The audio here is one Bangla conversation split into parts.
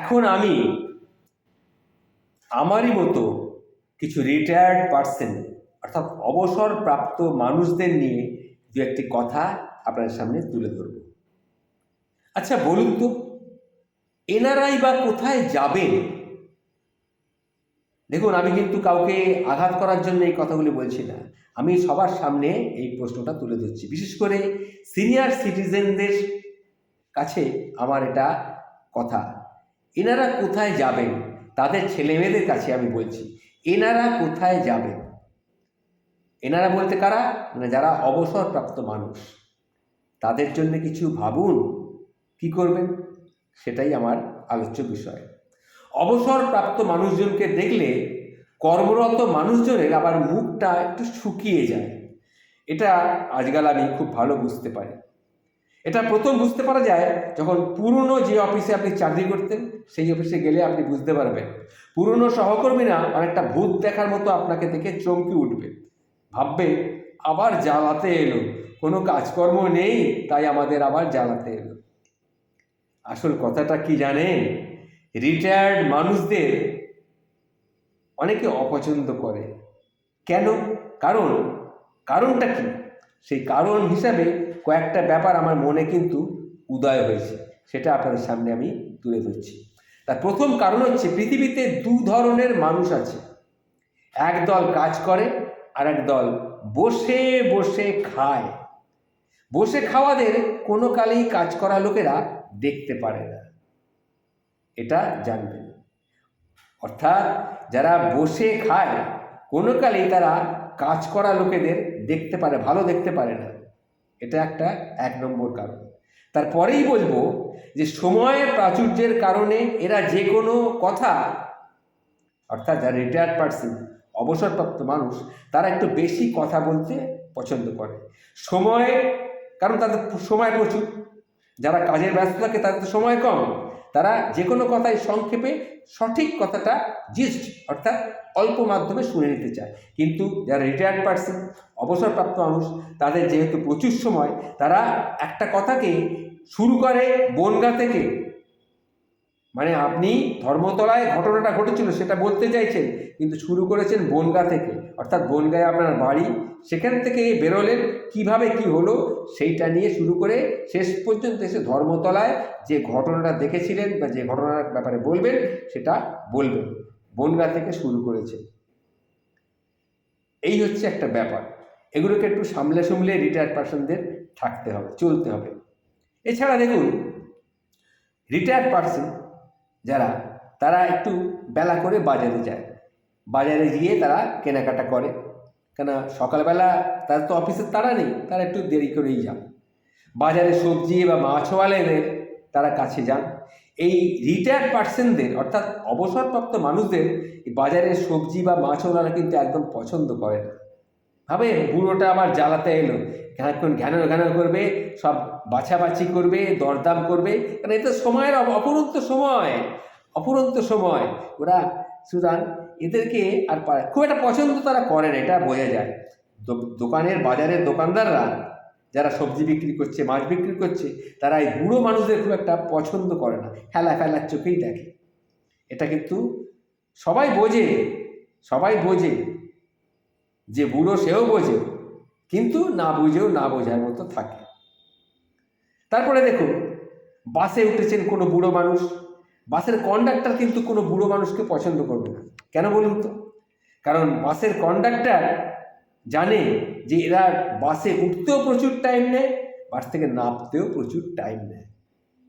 এখন আমি আমারই মতো কিছু রিটায়ার্ড পার্সন অর্থাৎ অবসরপ্রাপ্ত মানুষদের নিয়ে দু একটি কথা আপনাদের সামনে তুলে ধরব। আচ্ছা বলুন তো এনারাই বা কোথায় যাবেন? দেখুন, আমি কিন্তু কাউকে আঘাত করার জন্য এই কথাগুলি বলছি না। আমি সবার সামনে এই প্রশ্নটা তুলে ধরছি। বিশেষ করে সিনিয়র সিটিজেনদের কাছে আমার এটা কথা। এনারা কোথায় যাবেন? তাদের ছেলেমেয়েদের কাছে আমি বলছি, এনারা কোথায় যাবেন? এনারা বলতে কারা? মানে যারা অবসরপ্রাপ্ত মানুষ। তাদের জন্য কিছু ভাবুন, কি করবেন? সেটাই আমার আলোচ্য বিষয়। অবসরপ্রাপ্ত মানুষজনকে দেখলে কর্মরত মানুষজনের আবার মুখটা একটু শুকিয়ে যায়। এটা আজকাল আমি খুব ভালো বুঝতে পারি। এটা প্রথম বুঝতে পারা যায় যখন পুরনো যে অফিসে আপনি চাকরি করতেন, সেই অফিসে গেলে আপনি বুঝতে পারবেন। পুরনো সহকর্মীরা অনেকটা ভূত দেখার মতো আপনাকে দেখে চমকে উঠবে। ভাববে, আবার জ্বালাতে এলো। কোনো কাজকর্ম নেই, তাই আমাদের আবার জ্বালাতে এলো। আসল কথাটা কি জানেন? রিটায়ার্ড মানুষদের অনেকে অপছন্দ করে। কেন? কারণ, কারণটা কি? সেই কারণ হিসাবে কয়েকটা ব্যাপার আমার মনে কিন্তু উদয় হয়েছে, সেটা আপনাদের সামনে আমি তুলে ধরছি। তার প্রথম কারণ হচ্ছে পৃথিবীতে দু ধরনের মানুষ আছে। এক দল কাজ করে আর এক দল বসে বসে খায়। বসে খাওয়াদের কোনো কালেই কাজ করা লোকেরা দেখতে পারে না। এটা জানবেন। অর্থাৎ যারা বসে খায়, কোনো কালেই তারা কাজ করা লোকেদের দেখতে পারে, ভালো দেখতে পারে না। এটা একটা এক নম্বর কারণ। তারপরেই বলব যে সময়ের প্রাচুর্যের কারণে এরা যে কোনো কথা, অর্থাৎ যারা রিটায়ার্ড পার্সন অবসরপ্রাপ্ত মানুষ, তারা একটু বেশি কথা বলতে পছন্দ করে। সময়, কারণ তাদের সময় প্রচুর। যারা কাজের ব্যস্ত থাকে, তাদের তো সময় কম। তারা যে কোনো কথাই সংক্ষেপে সঠিক কথাটা জিস্ট অর্থাৎ অল্প মাধ্যমে শুনে নিতে চায়। কিন্তু যারা রিটায়ার্ড পার্সন অবসরপ্রাপ্ত মানুষ, তাদের যেহেতু প্রচুর সময়, তারা একটা কথাকে শুরু করে বনগা থেকে। মানে আপনি ধর্মতলায় ঘটনাটা ঘটেছিল, সেটা বলতে চাইছেন, কিন্তু শুরু করেছেন বনগা থেকে। অর্থাৎ বনগায় আপনার বাড়ি, সেখান থেকে বেরোলেন, কীভাবে কি হলো সেইটা নিয়ে শুরু করে শেষ পর্যন্ত এসে ধর্মতলায় যে ঘটনাটা দেখেছিলেন বা যে ঘটনার ব্যাপারে বলবেন, সেটা বলবেন। বনগা থেকে শুরু করেছে। এই হচ্ছে একটা ব্যাপার। এগুলোকে একটু সামলে সামলে রিটায়ার্ড পার্সনদের থাকতে হবে, চলতে হবে। এছাড়া দেখুন রিটায়ার্ড পার্সন যারা, তারা একটু বেলা করে বাজারে যায়। বাজারে গিয়ে তারা কেনাকাটা করে। কেন সকালবেলা তার তো অফিসের তারা নেই, তারা একটু দেরি করেই যান। বাজারে সবজি বা মাছওয়ালাদের তারা কাছে যান। এই রিটায়ার্ড পার্সনদের অর্থাৎ অবসরপ্রাপ্ত মানুষদের বাজারের সবজি বা মাছওয়ালারা কিন্তু একদম পছন্দ করে না। ভাবে বুড়োটা আবার জ্বালাতে এলো এখন ঘ্যানো ঘ্যানো করবে, সব বাছাবাছি করবে, দরদাম করবে কারণ এতে সময়ের অপরন্ত সময় অপরন্ত সময়। ওরা সুতরাং এদেরকে আর খুব একটা পছন্দ তারা করে না, এটা বোঝা যায়। দোকানের বাজারের দোকানদাররা যারা সবজি বিক্রি করছে, মাছ বিক্রি করছে, তারা এই বুড়ো মানুষদের খুব একটা পছন্দ করে না। খেলা ফেলার চোখেই দেখে। এটা কিন্তু সবাই বোঝে সবাই বোঝে। যে বুড়ো সেও বোঝে, কিন্তু না বুঝেও না বোঝার মতো থাকে। তারপরে দেখুন, বাসে উঠেছেন কোনো বুড়ো মানুষ। বাসের কন্ডাক্টর কিন্তু কোনো বুড়ো মানুষকে পছন্দ করবে না। কেন বলুন তো? কারণ বাসের কন্ডাক্টর জানে যে এরা বাসে উঠতেও প্রচুর টাইম নেয়, বাস থেকে নামতেও প্রচুর টাইম নেয়।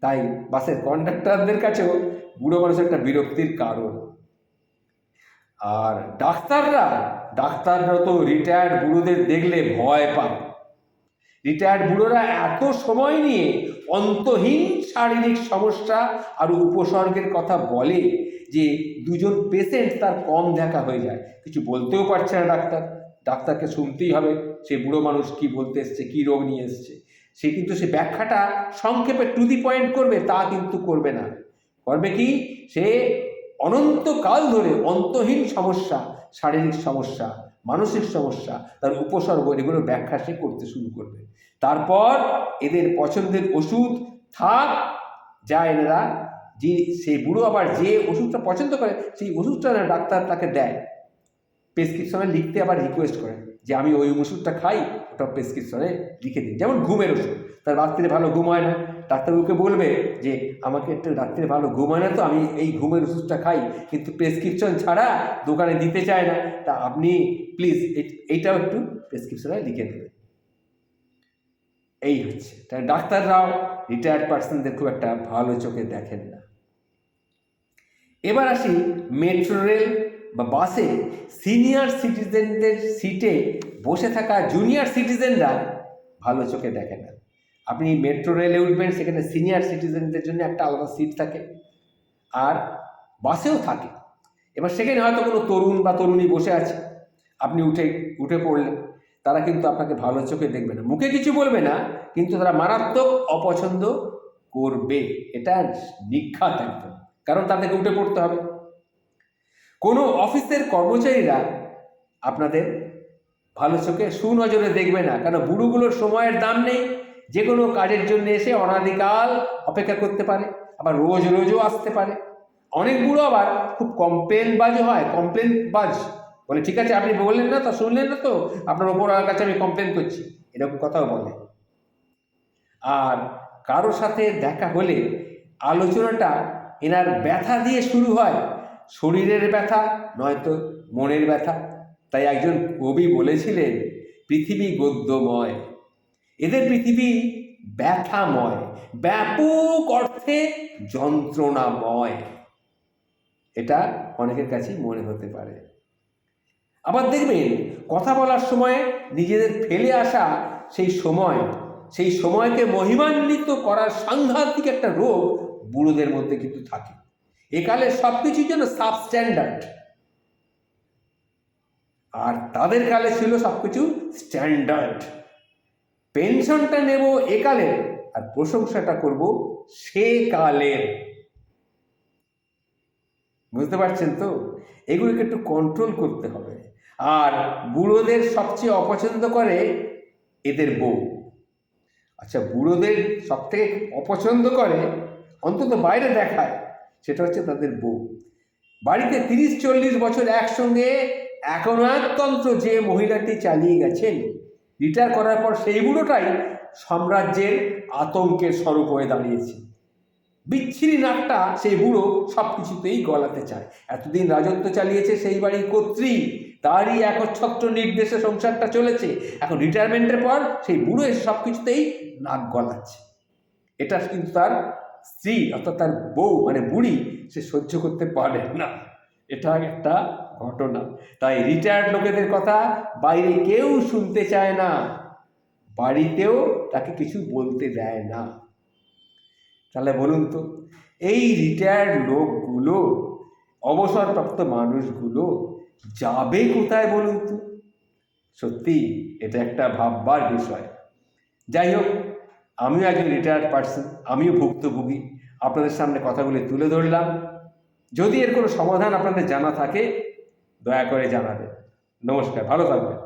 তাই বাসের কন্ডাক্টরদের কাছেও বুড়ো মানুষ একটা বিরক্তির কারণ। আর ডাক্তাররা ডাক্তাররা তো রিটায়ার্ড বুড়োদের দেখলে ভয় পায়। রিটায়ার্ড বুড়োরা এত সময় নিয়ে অন্তহীন শারীরিক সমস্যা আর উপসর্গের কথা বলে যে দুজন পেশেন্ট তার কম দেখা হয়ে যায়। কিছু বলতেও পারছে না ডাক্তার। ডাক্তারকে শুনতেই হবে সে বুড়ো মানুষ কি বলতে এসছে, কী রোগ নিয়ে এসছে। সে কিন্তু সে ব্যাখ্যাটা সংক্ষেপে টু দি পয়েন্ট করবে, তা কিন্তু করবে না। করবে কি? সে অনন্তকাল ধরে অন্তহীন সমস্যা, শারীরিক সমস্যা, মানসিক সমস্যা, তার উপসর্গ এগুলোর ব্যাখ্যা সে করতে শুরু করবে। তারপর এদের পছন্দের ওষুধ থাক, যা এনারা যে, সেই বুড়ো আবার যে ওষুধটা পছন্দ করে, সেই ওষুধটা ডাক্তার তাকে দেয়। প্রেসক্রিপশনে লিখতে আবার রিকোয়েস্ট করে যে, আমি ওই ওষুধটা খাই, ওটা প্রেসক্রিপশনে লিখে দিন। যেমন ঘুমের ওষুধ। তার রাত্রে ভালো ঘুম হয় না। ডাক্তারবাবুকে বলবে যে, আমাকে একটু রাত্রে ভালো ঘুম হয় না তো, আমি এই ঘুমের ওষুধটা খাই, কিন্তু প্রেসক্রিপশন ছাড়া দোকানে দিতে চায় না। তা আপনি প্লিজ এইটাও একটু প্রেসক্রিপশনে লিখে দেবেন। এই হচ্ছে। তাই ডাক্তাররাও রিটায়ার্ড পার্সনদের খুব একটা ভালো চোখে দেখেন না। এবার আসি মেট্রো রেল বা বাসে সিনিয়র সিটিজেনদের সিটে বসে থাকা জুনিয়র সিটিজেনরা ভালো চোখে দেখে না। আপনি মেট্রো রেলে উঠবেন, সেখানে সিনিয়র সিটিজেনদের জন্য একটা আলাদা সিট থাকে আর বাসেও থাকে। এবার সেখানে হয়তো কোনো তরুণ বা তরুণী বসে আছে। আপনি উঠে উঠে পড়লেন। তারা কিন্তু আপনাকে ভালো চোখে দেখবে না। মুখে কিছু বলবে না, কিন্তু তারা মারাত্মক অপছন্দ করবে। এটা নিখাত একদম। কারণ তাদেরকে উঠে পড়তে হবে। কোনো অফিসের কর্মচারীরা আপনাদের ভালো চোখে সুনজরে দেখবে না কারণ বুড়োগুলোর সময়ের দাম নেই। যে কোনো কাজের জন্য এসে অনাদিকাল অপেক্ষা করতে পারে, আবার রোজ রোজও আসতে পারে। অনেক বুড়ো আবার খুব কমপ্লেন বাজ হয় কমপ্লেন বাজ বলে, ঠিক আছে, আপনি বললেন না তো, শুনলেন না তো, আপনার ওপরওয়ালার কাছে আমি কমপ্লেন করছি। এরকম কথাও বলে। আর কারোর সাথে দেখা হলে আলোচনাটা এনার ব্যথা দিয়ে শুরু হয়। শরীরের ব্যথা, নয়তো মনের ব্যথা। তাই একজন কবি বলেছিলেন, পৃথিবী গদ্যময়। এদের পৃথিবী ব্যথাময়। ব্যাপক অর্থে যন্ত্রণাময়। এটা অনেকের কাছেই মনে হতে পারে। আবার দেখবেন, কথা বলার সময় নিজেদের ফেলে আসা সেই সময়, সেই সময়কে মহিমান্বিত করার সাংঘাতিক একটা রোগ বুড়োদের মধ্যে কিন্তু থাকে। একালে সব কিছুই যেন সাবস্ট্যান্ডার্ড। আর তাদের কালে ছিল সব কিছু স্ট্যান্ডার্ড। পেনশনটা নেব একালে আর প্রশংসাটা করব সে কালের। বুঝতে পারছেন তো? এগুলোকে একটু কন্ট্রোল করতে হবে। আর বুড়োদের সবচেয়ে অপছন্দ করে এদের বউ। আচ্ছা বুড়োদের সব থেকে অপছন্দ করে অন্তত বাইরে দেখায়, সেটা হচ্ছে তাদের বউ। বাড়িতে তিরিশ চল্লিশ বছর একসঙ্গে একনায়কতন্ত্র যে মহিলাটি চালিয়ে গেছেন রিটায়ার করার পর সেই বুড়োটাই সাম্রাজ্যের আতঙ্কের স্বরূপ হয়ে দাঁড়িয়েছে। বিচ্ছিরি নাকটা সেই বুড়ো সব কিছুতেই গলাতে চায়। এতদিন রাজত্ব চালিয়েছে সেই বাড়ির কর্ত্রী তারই একচ্ছত্র নির্দেশে সংসারটা চলেছে। এখন রিটায়ারমেন্টের পর সেই বুড়ো সব কিছুতেই নাক গলাচ্ছে। এটা কিন্তু তার স্ত্রী অর্থাৎ তার বউ মানে বুড়ি, সে সহ্য করতে পারে না। এটা একটা ঘটনা। তাই রিটায়ার্ড লোকেদের কথা বাইরে কেউ শুনতে চায় না। বাড়িতেও তাকে কিছু বলতে দেয় না। তাহলে বলুন তো, এই রিটায়ার্ড লোকগুলো, অবসরপ্রাপ্ত মানুষগুলো যাবে কোথায় বলুন তো? সত্যি, এটা একটা ভাববার বিষয়। যাই হোক, আমিও একজন রিটায়ার্ড পার্সন আমিও ভুক্তভোগী। আপনাদের সামনে কথাগুলি তুলে ধরলাম। যদি এর কোনো সমাধান আপনাদের জানা থাকে, দয়া করে জানাবেন। নমস্কার, ভালো থাকবেন।